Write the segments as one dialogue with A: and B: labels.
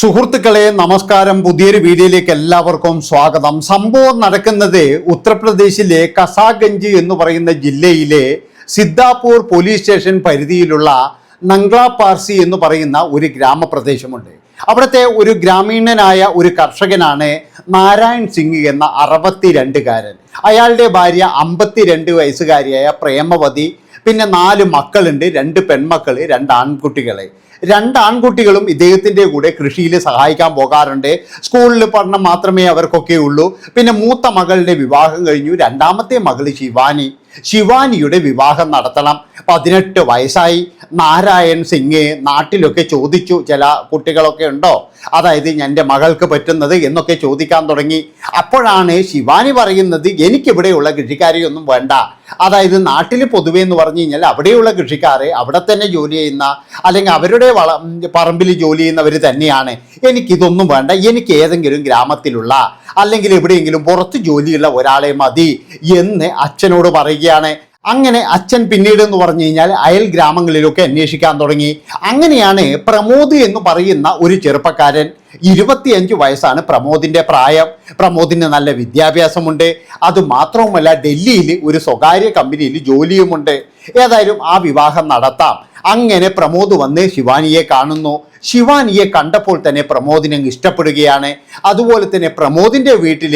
A: സുഹൃത്തുക്കളെ നമസ്കാരം. പുതിയൊരു വീഡിയോയിലേക്ക് എല്ലാവർക്കും സ്വാഗതം. സംഭവം നടക്കുന്നത് ഉത്തർപ്രദേശിലെ കസാഗഞ്ച് എന്ന് പറയുന്ന ജില്ലയിലെ സിദ്ധാപൂർ പോലീസ് സ്റ്റേഷൻ പരിധിയിലുള്ള നംഗ്ല പാർസി എന്ന് പറയുന്ന ഒരു ഗ്രാമപ്രദേശമുണ്ട്. അവിടുത്തെ ഒരു ഗ്രാമീണനായ ഒരു കർഷകനാണ് നാരായൺ സിംഗ് എന്ന അറുപത്തിരണ്ടുകാരൻ. അയാളുടെ ഭാര്യ അമ്പത്തിരണ്ട് വയസ്സുകാരിയായ പ്രേമവതി പിന്നെ നാല് മക്കളുണ്ട് രണ്ട് പെൺമക്കൾ രണ്ട് ആൺകുട്ടികളെ. രണ്ട് ആൺകുട്ടികളും ഇദ്ദേഹത്തിന്റെ കൂടെ കൃഷിയിൽ സഹായിക്കാൻ പോകാറുണ്ട്. സ്കൂളിൽ പഠനം മാത്രമേ അവർക്കൊക്കെ ഉള്ളൂ. പിന്നെ മൂത്ത മകളുടെ വിവാഹം കഴിഞ്ഞു. രണ്ടാമത്തെ മകൾ ശിവാനി. ശിവാനിയുടെ വിവാഹം നടത്തണം. പതിനെട്ട് വയസ്സായി. നാരായൺ സിംഗ് നാട്ടിലൊക്കെ ചോദിച്ചു ചില കുട്ടികളൊക്കെ ഉണ്ടോ? അതായത് എന്റെ മകൾക്ക് പറ്റുന്നത്? എന്നൊക്കെ ചോദിക്കാൻ തുടങ്ങി. അപ്പോഴാണ് ശിവാനി പറയുന്നത് എനിക്കിവിടെയുള്ള കൃഷിക്കാരെയൊന്നും വേണ്ട. അതായത് നാട്ടിൽ പൊതുവെ എന്ന് പറഞ്ഞു കഴിഞ്ഞാൽ അവിടെയുള്ള കൃഷിക്കാർ അവിടെ തന്നെ ജോലി ചെയ്യുന്ന അല്ലെങ്കിൽ അവരുടെ വള പറമ്പിൽ ജോലി ചെയ്യുന്നവർ തന്നെയാണ്. എനിക്കിതൊന്നും വേണ്ട. എനിക്ക് ഏതെങ്കിലും ഗ്രാമത്തിലുള്ള അല്ലെങ്കിൽ എവിടെയെങ്കിലും പുറത്ത് ജോലിയുള്ള ഒരാളെ മതി എന്ന് അച്ഛനോട് പറയുകയാണ് അങ്ങനെ അച്ഛൻ പിന്നീട് എന്ന് പറഞ്ഞു കഴിഞ്ഞാൽ അയൽ ഗ്രാമങ്ങളിലൊക്കെ അന്വേഷിക്കാൻ തുടങ്ങി. അങ്ങനെയാണ് പ്രമോദ് എന്ന് പറയുന്ന ഒരു ചെറുപ്പക്കാരൻ ഇരുപത്തിയഞ്ച് വയസ്സാണ് പ്രമോദിന്റെ പ്രായം. പ്രമോദിന് നല്ല വിദ്യാഭ്യാസമുണ്ട്. അത് മാത്രവുമല്ല ഡൽഹിയിൽ ഒരു സ്വകാര്യ കമ്പനിയിൽ ജോലിയുമുണ്ട്. ഏതായാലും ആ വിവാഹം നടത്താം. അങ്ങനെ പ്രമോദ് വന്ന് ശിവാനിയെ കാണുന്നു. ശിവാനിയെ കണ്ടപ്പോൾ തന്നെ പ്രമോദിനെ ഇഷ്ടപ്പെടുകയാണ്. അതുപോലെ തന്നെ പ്രമോദിന്റെ വീട്ടിൽ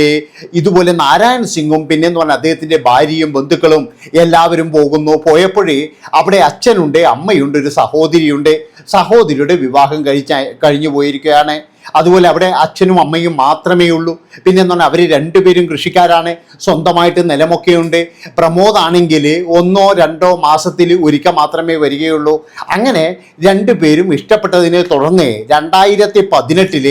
A: ഇതുപോലെ നാരായൺ സിംഗും പിന്നെ എന്ന് പറഞ്ഞാൽ അദ്ദേഹത്തിന്റെ ഭാര്യയും ബന്ധുക്കളും എല്ലാവരും പോകുന്നു. പോയപ്പോഴേ അവിടെ അച്ഛനുണ്ട് അമ്മയുണ്ട് ഒരു സഹോദരിയുണ്ട്. സഹോദരിയുടെ വിവാഹം കഴിച്ച കഴിഞ്ഞു പോയിരിക്കുകയാണ്. അതുപോലെ അവിടെ അച്ഛനും അമ്മയും മാത്രമേ ഉള്ളൂ. പിന്നെ പറഞ്ഞാൽ അവർ രണ്ടുപേരും കൃഷിക്കാരാണ്. സ്വന്തമായിട്ട് നിലമൊക്കെയുണ്ട്. പ്രമോദാണെങ്കിൽ ഒന്നോ രണ്ടോ മാസത്തിൽ ഒരിക്കൽ മാത്രമേ വരികയുള്ളൂ. അങ്ങനെ രണ്ടുപേരും ഇഷ്ടപ്പെട്ടതിനെ തുടർന്ന് രണ്ടായിരത്തി പതിനെട്ടിൽ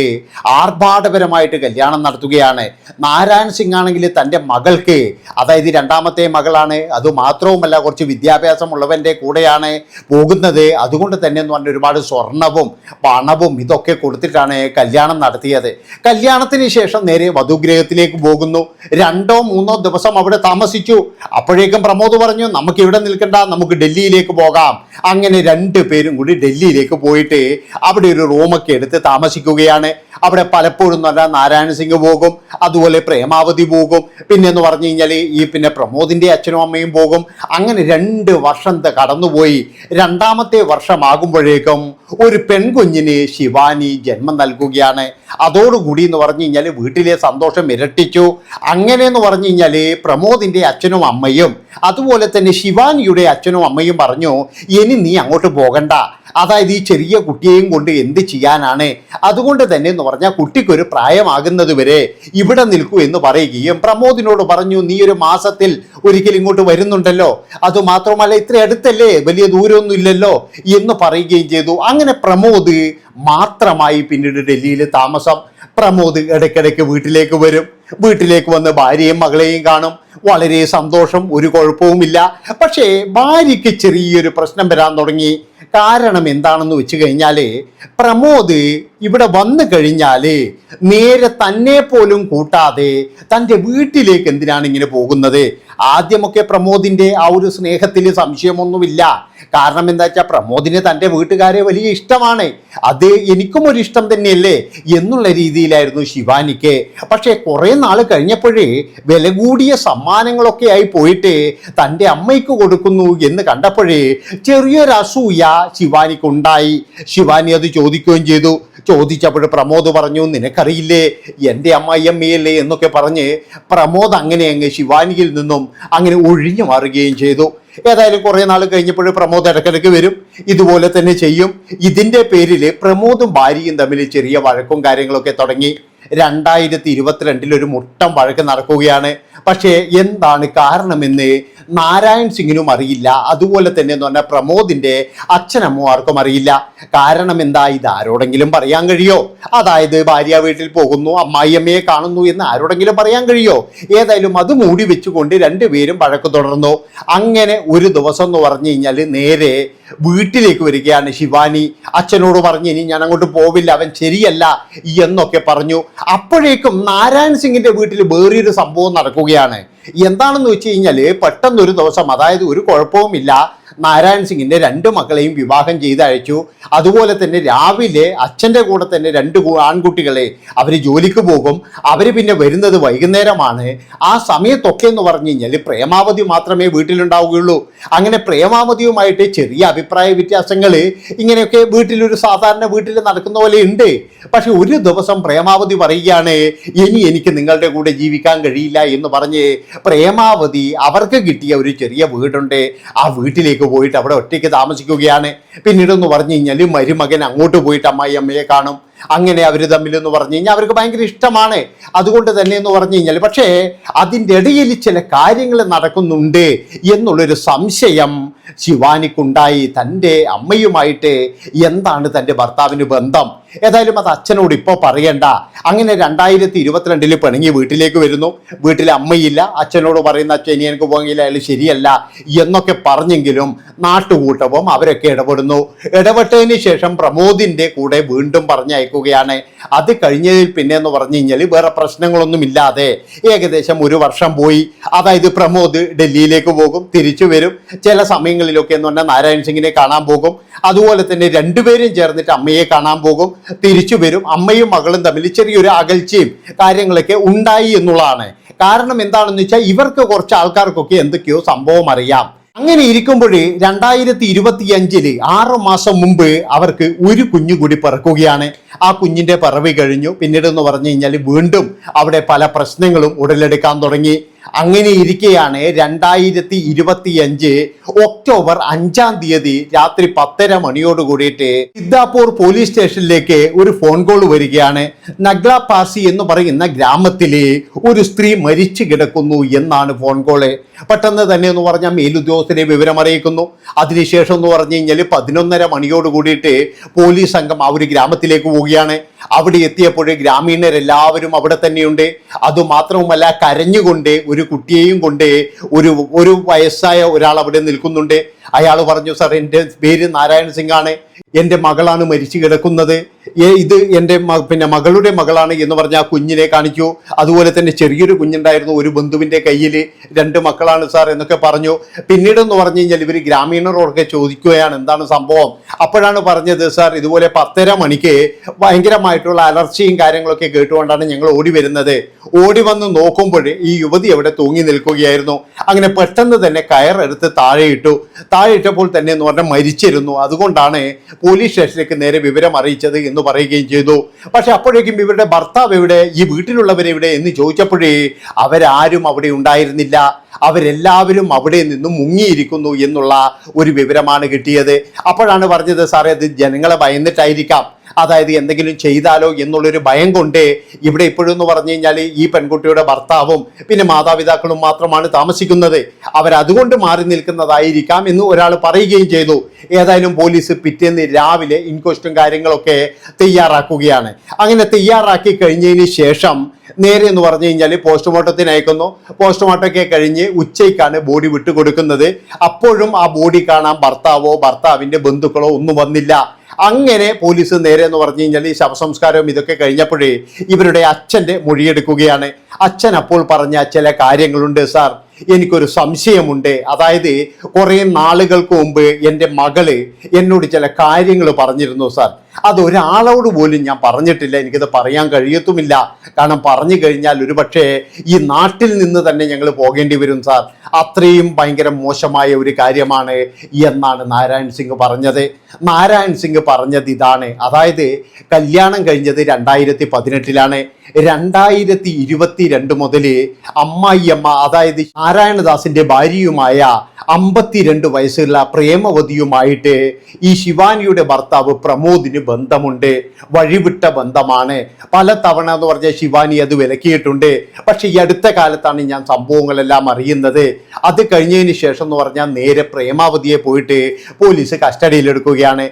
A: ആർഭാടപരമായിട്ട് കല്യാണം നടത്തുകയാണ്. നാരായൺ സിംഗ് ആണെങ്കിൽ തന്റെ മകൾക്ക് അതായത് രണ്ടാമത്തെ മകളാണ്. അത് അതുമാത്രവുമല്ല കുറച്ച് വിദ്യാഭ്യാസമുള്ളവന്റെ കൂടെയാണ് പോകുന്നത്. അതുകൊണ്ട് തന്നെ എന്ന് പറഞ്ഞാൽ ഒരുപാട് സ്വർണവും പണവും ഇതൊക്കെ കൊടുത്തിട്ടാണ് കല്യാണം നടത്തിയത്. കല്യാണത്തിന് ശേഷം നേരെ വധുഗ്രഹത്തിലേക്ക് പോകുന്നു. രണ്ടോ മൂന്നോ ദിവസം അവിടെ താമസിച്ചു. അപ്പോഴേക്കും പ്രമോദ് പറഞ്ഞു നമുക്ക് ഇവിടെ നിൽക്കണ്ട നമുക്ക് ഡൽഹിയിലേക്ക് പോകാം. അങ്ങനെ രണ്ടു പേരും കൂടി ഡൽഹിയിലേക്ക് പോയിട്ട് അവിടെ ഒരു റൂമൊക്കെ എടുത്ത് താമസിക്കുകയാണ്. അവിടെ പലപ്പോഴും നല്ല നാരായണ സിംഗ് പോകും അതുപോലെ പ്രേമാവതി പോകും. പിന്നെ എന്ന് പറഞ്ഞു കഴിഞ്ഞാൽ ഈ പിന്നെ പ്രമോദിന്റെ അച്ഛനും അമ്മയും പോകും. അങ്ങനെ രണ്ട് വർഷം കടന്നുപോയി. രണ്ടാമത്തെ വർഷമാകുമ്പോഴേക്കും ഒരു പെൺകുഞ്ഞിന് ശിവാനി ജന്മം നൽകുകയാണ്. അതോടുകൂടി എന്ന് പറഞ്ഞു കഴിഞ്ഞാൽ വീട്ടിലെ സന്തോഷം ഇരട്ടിച്ചു. അങ്ങനെ എന്ന് പറഞ്ഞു കഴിഞ്ഞാൽ പ്രമോദിന്റെ അച്ഛനും അമ്മയും അതുപോലെ തന്നെ ശിവാനിയുടെ അച്ഛനും അമ്മയും പറഞ്ഞു ഇനി നീ അങ്ങോട്ട് പോകണ്ട. അതായത് ഈ ചെറിയ കുട്ടിയെയും കൊണ്ട് എന്ത് ചെയ്യാനാണ്? അതുകൊണ്ട് തന്നെ എന്ന് പറഞ്ഞാൽ കുട്ടിക്കൊരു പ്രായമാകുന്നത് വരെ ഇവിടെ നിൽക്കൂ എന്ന് പറയുകയും പ്രമോദിനോട് പറഞ്ഞു നീ ഒരു മാസത്തിൽ ഒരിക്കൽ ഇങ്ങോട്ട് വരുന്നുണ്ടല്ലോ. അത് മാത്രമല്ല ഇത്ര അടുത്തല്ലേ? വലിയ ദൂരമൊന്നും ഇല്ലല്ലോ എന്ന് പറയുകയും ചെയ്തു. അങ്ങനെ പ്രമോദ് മാത്രമായി പിന്നീട് ഡൽഹിയിൽ താമസം. പ്രമോദ് ഇടയ്ക്കിടയ്ക്ക് വീട്ടിലേക്ക് വരും. വീട്ടിലേക്ക് വന്ന് ഭാര്യയും മകളെയും കാണും. വളരെ സന്തോഷം ഒരു കുഴപ്പവുമില്ല. പക്ഷേ ഭാര്യയ്ക്ക് ചെറിയൊരു പ്രശ്നം വരാൻ തുടങ്ങി. കാരണം എന്താണെന്ന് വെച്ച് കഴിഞ്ഞാൽ പ്രമോദ് ഇവിടെ വന്നു കഴിഞ്ഞാൽ നേരെ തന്നെ പോലും കൂട്ടാതെ തന്റെ വീട്ടിലേക്ക് എന്തിനാണ് ഇങ്ങനെ പോകുന്നത്? ആദ്യമൊക്കെ പ്രമോദിന്റെ ആ ഒരു സ്നേഹത്തിൽ സംശയമൊന്നുമില്ല. കാരണം എന്താ വെച്ചാൽ പ്രമോദിന് തന്റെ വീട്ടുകാരെ വലിയ ഇഷ്ടമാണ്. അത് എനിക്കും ഒരു ഇഷ്ടം തന്നെയല്ലേ എന്നുള്ള രീതിയിലായിരുന്നു ശിവാനിക്ക്. പക്ഷേ കുറേ നാൾ കഴിഞ്ഞപ്പോഴേ വില കൂടിയ സമ്മാനങ്ങളൊക്കെ ആയി പോയിട്ട് തന്റെ അമ്മയ്ക്ക് കൊടുക്കുന്നു എന്ന് കണ്ടപ്പോഴേ ചെറിയൊരു അസൂയ ശിവാനിക്കുണ്ടായി. ശിവാനി അത് ചോദിക്കുകയും ചെയ്തു. ചോദിച്ചപ്പോൾ പ്രമോദ് പറഞ്ഞു നിനക്കറിയില്ലേ എന്റെ അമ്മായിയമ്മയല്ലേ എന്നൊക്കെ പറഞ്ഞ് പ്രമോദ് അങ്ങനെ അങ്ങ് ശിവാനിയിൽ നിന്നും അങ്ങനെ ഒഴിഞ്ഞു മാറുകയും ചെയ്തു. ഏതായാലും കുറേ നാൾ കഴിഞ്ഞപ്പോൾ പ്രമോദ് ഇടയ്ക്കിടയ്ക്ക് വരും. ഇതുപോലെ തന്നെ ചെയ്യും. ഇതിന്റെ പേരിൽ പ്രമോദും ഭാര്യയും തമ്മിൽ ചെറിയ വഴക്കും കാര്യങ്ങളൊക്കെ തുടങ്ങി. രണ്ടായിരത്തി ഇരുപത്തിരണ്ടിൽ ഒരു മുട്ടം വഴക്ക് നടക്കുകയാണ്. പക്ഷേ എന്താണ് കാരണമെന്ന് നാരായൺ സിംഗിനും അറിയില്ല. അതുപോലെ തന്നെ എന്ന് പറഞ്ഞാൽ പ്രമോദിന്റെ അച്ഛനമ്മമാർക്കും അറിയില്ല. കാരണം എന്താ? ഇത് ആരോടെങ്കിലും പറയാൻ കഴിയോ? അതായത് ഭാര്യ വീട്ടിൽ പോകുന്നു അമ്മായിയമ്മയെ കാണുന്നു എന്ന് ആരോടെങ്കിലും പറയാൻ കഴിയോ? ഏതായാലും അത് മൂടി വെച്ചുകൊണ്ട് രണ്ടുപേരും വഴക്ക് തുടർന്നു. അങ്ങനെ ഒരു ദിവസം എന്ന് പറഞ്ഞു കഴിഞ്ഞാൽ നേരെ വീട്ടിലേക്ക് വരികയാണ് ശിവാനി. അച്ഛനോട് പറഞ്ഞു ഇനി ഞാൻ അങ്ങോട്ട് പോവില്ല അവൻ ശരിയല്ല എന്നൊക്കെ പറഞ്ഞു. അപ്പോഴേക്കും നാരായൺ സിംഗിന്റെ വീട്ടിൽ വേറൊരു സംഭവം നടക്കുകയാണ് എന്താണെന്ന് വെച്ച് കഴിഞ്ഞാൽ പെട്ടെന്നൊരു ദിവസം അതായത് ഒരു കുഴപ്പവുമില്ല നാരായൺ സിംഗിന്റെ രണ്ട് മക്കളെയും വിവാഹം ചെയ്ത് അയച്ചു അതുപോലെ തന്നെ രാവിലെ അച്ഛന്റെ കൂടെ തന്നെ രണ്ട് ആൺകുട്ടികളെ അവർ ജോലിക്ക് പോകും. അവർ പിന്നെ വരുന്നത് വൈകുന്നേരമാണ്. ആ സമയത്തൊക്കെ എന്ന് പറഞ്ഞു കഴിഞ്ഞാൽ പ്രേമാവതി മാത്രമേ വീട്ടിലുണ്ടാവുകയുള്ളൂ. അങ്ങനെ പ്രേമാവതിയുമായിട്ട് ചെറിയ അഭിപ്രായ വ്യത്യാസങ്ങൾ ഇങ്ങനെയൊക്കെ വീട്ടിലൊരു സാധാരണ വീട്ടിൽ നടക്കുന്ന പോലെ ഉണ്ട്. പക്ഷെ ഒരു ദിവസം പ്രേമാവതി പറയുകയാണ് ഇനി എനിക്ക് നിങ്ങളുടെ കൂടെ ജീവിക്കാൻ കഴിയില്ല എന്ന് പറഞ്ഞ് പ്രേമാവതി അവർക്ക് കിട്ടിയ ഒരു ചെറിയ വീടുണ്ട്. ആ വീട്ടിലേക്ക് പോയിട്ട് അവിടെ ഒറ്റയ്ക്ക് താമസിക്കുകയാണ്. പിന്നീടൊന്ന് പറഞ്ഞു കഴിഞ്ഞാൽ മരുമകൻ അങ്ങോട്ട് പോയിട്ട് അമ്മായി അമ്മയെ കാണും. അങ്ങനെ അവർ തമ്മിൽ എന്ന് പറഞ്ഞു കഴിഞ്ഞാൽ അവർക്ക് ഭയങ്കര ഇഷ്ടമാണ്. അതുകൊണ്ട് തന്നെ എന്ന് പറഞ്ഞു കഴിഞ്ഞാൽ പക്ഷേ അതിന്റെ ഇടയിൽ ചില കാര്യങ്ങൾ നടക്കുന്നുണ്ട് എന്നുള്ളൊരു സംശയം ശിവാനിക്കുണ്ടായി. തന്റെ അമ്മയുമായിട്ട് എന്താണ് തന്റെ ഭർത്താവിന് ബന്ധം? ഏതായാലും അത് അച്ഛനോട് ഇപ്പോൾ പറയണ്ട. അങ്ങനെ രണ്ടായിരത്തി ഇരുപത്തിരണ്ടിൽ പിണങ്ങി വീട്ടിലേക്ക് വരുന്നു. വീട്ടിൽ അമ്മയില്ല. അച്ഛനോട് പറയുന്ന അച്ഛൻ ഇനി എനിക്ക് പോകില്ല അയാൾ ശരിയല്ല എന്നൊക്കെ പറഞ്ഞെങ്കിലും നാട്ടുകൂട്ടവും അവരൊക്കെ ഇടപെടുന്നു. ഇടപെട്ടതിന് ശേഷം പ്രമോദിന്റെ കൂടെ വീണ്ടും പറഞ്ഞയക്കുകയാണ് അത് കഴിഞ്ഞതിൽ പിന്നെ എന്ന് പറഞ്ഞു കഴിഞ്ഞാൽ വേറെ പ്രശ്നങ്ങളൊന്നും ഇല്ലാതെ ഏകദേശം ഒരു വർഷം പോയി. അതായത് പ്രമോദ് ഡൽഹിയിലേക്ക് പോകും തിരിച്ചു വരും. ചില സമയങ്ങളിലൊക്കെ എന്ന് പറഞ്ഞാൽ നാരായണ സിംഗിനെ കാണാൻ പോകും. അതുപോലെ തന്നെ രണ്ടുപേരും ചേർന്നിട്ട് അമ്മയെ കാണാൻ പോകും തിരിച്ചു വരും. അമ്മയും മകളും തമ്മിൽ ചെറിയൊരു അകൽച്ചയും കാര്യങ്ങളൊക്കെ ഉണ്ടായി എന്നുള്ളതാണ്. കാരണം എന്താണെന്ന് വെച്ചാൽ ഇവർക്ക് കുറച്ച് ആൾക്കാർക്കൊക്കെ എന്തൊക്കെയോ സംഭവം അറിയാം. അങ്ങനെ ഇരിക്കുമ്പോഴേ രണ്ടായിരത്തി ഇരുപത്തി അഞ്ചിൽ ആറ് മാസം മുമ്പ് അവർക്ക് ഒരു കുഞ്ഞു കൂടി പിറക്കുകയാണ്. ആ കുഞ്ഞിന്റെ പിറവി കഴിഞ്ഞു. പിന്നീട് എന്ന് പറഞ്ഞു കഴിഞ്ഞാൽ വീണ്ടും അവിടെ പല പ്രശ്നങ്ങളും ഉടലെടുക്കാൻ തുടങ്ങി. അങ്ങനെ ഇരിക്കെയാണ് രണ്ടായിരത്തി ഇരുപത്തി അഞ്ച് ഒക്ടോബർ അഞ്ചാം തീയതി രാത്രി പത്തര മണിയോട് കൂടിയിട്ട് സിദ്ധാപൂർ പോലീസ് സ്റ്റേഷനിലേക്ക് ഒരു ഫോൺ കോൾ വരികയാണ്. നഗ്ല പാസി എന്ന് പറയുന്ന ഗ്രാമത്തിലെ ഒരു സ്ത്രീ മരിച്ചു കിടക്കുന്നു എന്നാണ് ഫോൺ കോൾ പെട്ടെന്ന് തന്നെ എന്ന് പറഞ്ഞാൽ മേലുദ്യോഗസ്ഥരെ വിവരം അറിയിക്കുന്നു. അതിനുശേഷം എന്ന് പറഞ്ഞു കഴിഞ്ഞാൽ പതിനൊന്നര മണിയോട് കൂടിയിട്ട് പോലീസ് സംഘം ആ ഒരു ഗ്രാമത്തിലേക്ക് പോവുകയാണ്. അവിടെ എത്തിയപ്പോഴേ ഗ്രാമീണരെല്ലാവരും അവിടെ തന്നെയുണ്ട്. അതുമാത്രവുമല്ല കരഞ്ഞുകൊണ്ട് കുട്ടിയെയും കൊണ്ടേ ഒരു ഒരു വയസ്സായ ഒരാൾ അവിടെ നിൽക്കുന്നുണ്ട്. അയാൾ പറഞ്ഞു സാർ എന്റെ പേര് നാരായണ സിംഗ് ആണ് എന്റെ മകളാണ് മരിച്ചു കിടക്കുന്നത്. ഇത് എന്റെ പിന്നെ മകളുടെ മകളാണ് എന്ന് പറഞ്ഞ ആ കുഞ്ഞിനെ കാണിച്ചു. അതുപോലെ തന്നെ ചെറിയൊരു കുഞ്ഞുണ്ടായിരുന്നു ഒരു ബന്ധുവിന്റെ കയ്യിൽ രണ്ട് മക്കളാണ് സാർ എന്നൊക്കെ പറഞ്ഞു. പിന്നീട് എന്ന് പറഞ്ഞു കഴിഞ്ഞാൽ ഇവർ ഗ്രാമീണരോടൊക്കെ ചോദിക്കുകയാണ് എന്താണ് സംഭവം? അപ്പോഴാണ് പറഞ്ഞത് സാർ ഇതുപോലെ പത്തര മണിക്ക് ഭയങ്കരമായിട്ടുള്ള അലർച്ചയും കാര്യങ്ങളൊക്കെ കേട്ടുകൊണ്ടാണ് ഞങ്ങൾ ഓടി വരുന്നത്. ഓടി വന്ന് നോക്കുമ്പോൾ ഈ യുവതി അവിടെ തൂങ്ങി നിൽക്കുകയായിരുന്നു. അങ്ങനെ പെട്ടെന്ന് തന്നെ കയറെടുത്ത് താഴെ ഇട്ടു താഴെ തന്നെ എന്ന് പറഞ്ഞാൽ മരിച്ചിരുന്നു. അതുകൊണ്ടാണ് പോലീസ് സ്റ്റേഷനിലേക്ക് നേരെ വിവരം അറിയിച്ചത് എന്ന് പറയുകയും ചെയ്തു. പക്ഷെ അപ്പോഴേക്കും ഇവരുടെ ഭർത്താവ് എവിടെ? ഈ വീട്ടിലുള്ളവരെവിടെ എന്ന് ചോദിച്ചപ്പോഴേ അവരാരും അവിടെ ഉണ്ടായിരുന്നില്ല. അവരെല്ലാവരും അവിടെ നിന്നും മുങ്ങിയിരിക്കുന്നു എന്നുള്ള ഒരു വിവരമാണ് കിട്ടിയത്. അപ്പോഴാണ് പറഞ്ഞത് സാറേ അത് ജനങ്ങളെ ഭയന്നിട്ടായിരിക്കാം. അതായത് എന്തെങ്കിലും ചെയ്താലോ എന്നുള്ളൊരു ഭയം കൊണ്ട് ഇവിടെ ഇപ്പോഴും എന്ന് പറഞ്ഞു കഴിഞ്ഞാൽ ഈ പെൺകുട്ടിയുടെ ഭർത്താവും പിന്നെ മാതാപിതാക്കളും മാത്രമാണ് താമസിക്കുന്നത്. അവരതുകൊണ്ട് മാറി നിൽക്കുന്നതായിരിക്കാം എന്ന് ഒരാൾ പറയുകയും ചെയ്തു. ഏതായാലും പോലീസ് പിറ്റേന്ന് രാവിലെ ഇൻക്വസ്റ്റും കാര്യങ്ങളൊക്കെ തയ്യാറാക്കുകയാണ്. അങ്ങനെ തയ്യാറാക്കി കഴിഞ്ഞതിന് ശേഷം നേരെ എന്ന് പറഞ്ഞു കഴിഞ്ഞാൽ പോസ്റ്റ്മോർട്ടത്തിന് അയക്കുന്നു. പോസ്റ്റ്മോർട്ടം ഒക്കെ കഴിഞ്ഞ് ഉച്ചയ്ക്കാണ് ബോഡി വിട്ടുകൊടുക്കുന്നത്. അപ്പോഴും ആ ബോഡി കാണാൻ ഭർത്താവോ ഭർത്താവിന്റെ ബന്ധുക്കളോ ഒന്നും വന്നില്ല. അങ്ങനെ പോലീസ് നേരെ എന്ന് പറഞ്ഞു കഴിഞ്ഞാൽ ഈ ശവസംസ്കാരവും ഇതൊക്കെ കഴിഞ്ഞപ്പോഴേ ഇവരുടെ അച്ഛന്റെ മൊഴിയെടുക്കുകയാണ്. അച്ഛൻ അപ്പോൾ പറഞ്ഞ ചില കാര്യങ്ങളുണ്ട് സാർ. എനിക്കൊരു സംശയമുണ്ട്. അതായത് കുറേ നാളുകൾക്ക് മുമ്പ് എന്റെ മകൾ എന്നോട് ചില കാര്യങ്ങൾ പറഞ്ഞിരുന്നു സാർ. അതൊരാളോട് പോലും ഞാൻ പറഞ്ഞിട്ടില്ല. എനിക്കത് പറയാൻ കഴിയത്തുമില്ല. കാരണം പറഞ്ഞു കഴിഞ്ഞാൽ ഒരുപക്ഷെ ഈ നാട്ടിൽ നിന്ന് തന്നെ ഞങ്ങൾ പോകേണ്ടി വരും സാർ. അത്രയും ഭയങ്കര മോശമായ ഒരു കാര്യമാണ് എന്നാണ് നാരായൺ സിംഗ് പറഞ്ഞത്. നാരായൺ സിംഗ് പറഞ്ഞത് ഇതാണ്. അതായത് കല്യാണം കഴിഞ്ഞത് രണ്ടായിരത്തി പതിനെട്ടിലാണ് രണ്ടായിരത്തി ഇരുപത്തി രണ്ട് മുതൽ അമ്മായിയമ്മ അതായത് നാരായണദാസിന്റെ ഭാര്യയുമായ അമ്പത്തിരണ്ട് വയസ്സുള്ള പ്രേമവതിയുമായിട്ട് ഈ ശിവാനിയുടെ ഭർത്താവ് പ്രമോദിന് ബന്ധമുണ്ട്. വഴിവിട്ട ബന്ധമാണ്. പല തവണ എന്ന് പറഞ്ഞ ശിവാനി അത് വിലക്കിയിട്ടുണ്ട്. പക്ഷെ ഈ അടുത്ത കാലത്താണ് ഞാൻ സംഭവങ്ങളെല്ലാം അറിയുന്നത്. അത് കഴിഞ്ഞതിന് ശേഷം എന്ന് പറഞ്ഞാൽ നേരെ പ്രേമാവതിയെ പോയിട്ട് പോലീസ് കസ്റ്റഡിയിലെടുക്കുകയാണ്.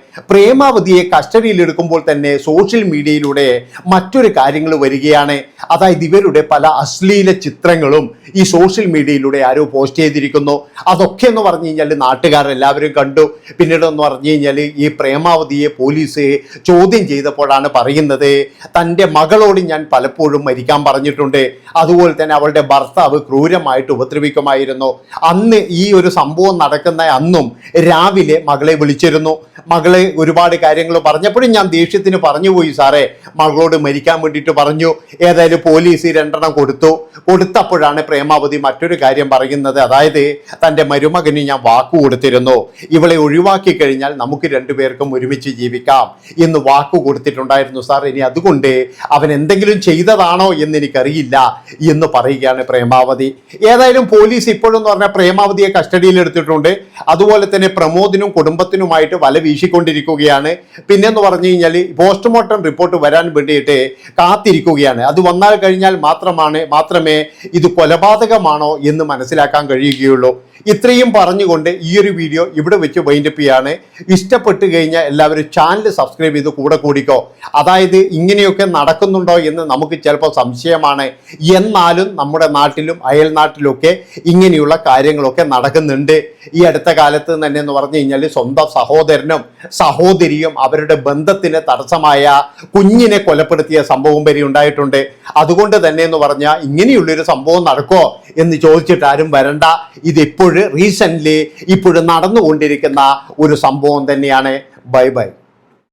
A: പ്രേമാവതിയെ കസ്റ്റഡിയിലെടുക്കുമ്പോൾ തന്നെ സോഷ്യൽ മീഡിയയിലൂടെ മറ്റൊരു കാര്യങ്ങൾ വരികയാണ്. അതായത് ഇവരുടെ പല അശ്ലീല ചിത്രങ്ങളും ഈ സോഷ്യൽ മീഡിയയിലൂടെ ആരോ പോസ്റ്റ് ചെയ്തിരിക്കുന്നു. അതൊക്കെ എന്ന് പറഞ്ഞു കഴിഞ്ഞാൽ നാട്ടുകാരെല്ലാവരും കണ്ടു. പിന്നീട് എന്ന് പറഞ്ഞു കഴിഞ്ഞാൽ ഈ പ്രേമാവതിയെ പോലീസ് ചോദ്യം ചെയ്തപ്പോഴാണ് പറയുന്നത് തന്റെ മകളോട് ഞാൻ പലപ്പോഴും മരിക്കാൻ പറഞ്ഞിട്ടുണ്ട്. അതുപോലെ തന്നെ അവളുടെ ഭർത്താവ് ക്രൂരമായിട്ട് ഉപദ്രവിക്കുമായിരുന്നു. അന്ന് ഈ ഒരു സംഭവം നടക്കുന്ന അന്നും രാവിലെ മകളെ വിളിച്ചിരുന്നു. മകളെ ഒരുപാട് കാര്യങ്ങൾ പറഞ്ഞപ്പോഴും ഞാൻ ദേഷ്യത്തിന് പറഞ്ഞുപോയി സാറേ മകളോട് മരിക്കാൻ വേണ്ടിയിട്ട് പറഞ്ഞു. ഏതായാലും പോലീസ് രണ്ടെണ്ണം കൊടുത്തു. കൊടുത്തപ്പോഴാണ് പ്രേമാവതി മറ്റൊരു കാര്യം പറയുന്നത്. അതായത് തന്റെ മരുമകന് ഞാൻ വാക്കു കൊടുത്തിരുന്നു. ഇവളെ ഒഴിവാക്കി കഴിഞ്ഞാൽ നമുക്ക് രണ്ടുപേർക്കും ഒരുമിച്ച് ജീവിക്കാം. എന്ന് വാക്കു കൊടുത്തിട്ടുണ്ടായിരുന്നു. സാർ ഇനി അതുകൊണ്ട് അവൻ എന്തെങ്കിലും ചെയ്തതാണോ എന്ന് എനിക്കറിയില്ല എന്ന് പറയുകയാണ് പ്രേമാവതി. ഏതായാലും പോലീസ് ഇപ്പോഴെന്ന് പറഞ്ഞാൽ പ്രേമാവതിയെ കസ്റ്റഡിയിൽ എടുത്തിട്ടുണ്ട്. അതുപോലെ തന്നെ പ്രമോദിനും കുടുംബത്തിനുമായിട്ട് വല വീശിക്കൊണ്ടിരിക്കുകയാണ്. പിന്നെ എന്ന് പറഞ്ഞു കഴിഞ്ഞാൽ പോസ്റ്റ്മോർട്ടം റിപ്പോർട്ട് വരാൻ വേണ്ടിയിട്ട് കാത്തിരിക്കുകയാണ്. അത് വന്നാൽ കഴിഞ്ഞാൽ മാത്രമാണ് മാത്രമേ ഇത് കൊലപാതകമാണോ എന്ന് മനസ്സിലാക്കാൻ കഴിയുകയുള്ളൂ. ഇത്രയും പറഞ്ഞുകൊണ്ട് ഈ ഒരു വീഡിയോ ഇവിടെ വെച്ച് വൈൻഡപ്പ് ചെയ്യാണ്. ഇഷ്ടപ്പെട്ട് കഴിഞ്ഞാൽ എല്ലാവരും ചാനൽ സബ്സ്ക്രൈബ് ചെയ്ത് കൂടെ കൂടിക്കോ. അതായത് ഇങ്ങനെയൊക്കെ നടക്കുന്നുണ്ടോ എന്ന് നമുക്ക് ചിലപ്പോൾ സംശയമാണ്. എന്നാലും നമ്മുടെ നാട്ടിലും അയൽ നാട്ടിലൊക്കെ ഇങ്ങനെയുള്ള കാര്യങ്ങളൊക്കെ നടക്കുന്നുണ്ട്. ഈ അടുത്ത കാലത്ത് തന്നെ എന്ന് പറഞ്ഞു കഴിഞ്ഞാൽ സ്വന്തം സഹോദരനും സഹോദരിയും അവരുടെ ബന്ധത്തിന് തടസ്സമായ കുഞ്ഞിനെ കൊലപ്പെടുത്തിയ സംഭവം വരെ ഉണ്ടായിട്ടുണ്ട്. അതുകൊണ്ട് തന്നെ എന്ന് പറഞ്ഞാൽ ഇങ്ങനെയുള്ളൊരു സംഭവം നടക്കോ എന്ന് ചോദിച്ചിട്ട് ആരും വരണ്ട. ഇതിപ്പോഴും റീസെന്റ്ലി ഇപ്പോഴും നടന്നുകൊണ്ടിരിക്കുന്ന ഒരു സംഭവം തന്നെയാണ്. Bye bye